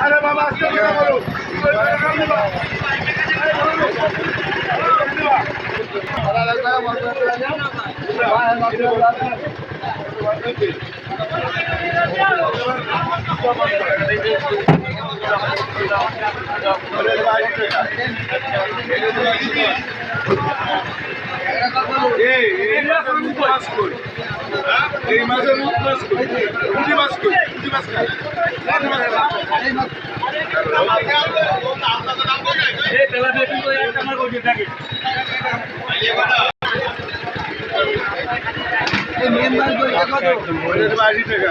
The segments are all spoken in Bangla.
আরে বাবা আজকে এই এই এই মাছের মুখ মাছ কই পুঁটি মাছ পুঁটি মাছ খাই আশি টাকা।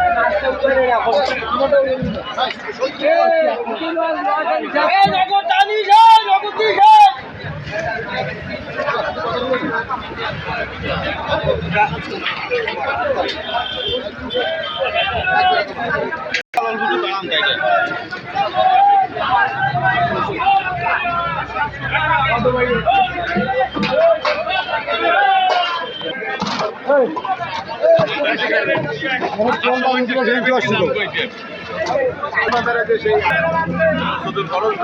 চেয়ারে যারা দুশো শুধু খরচ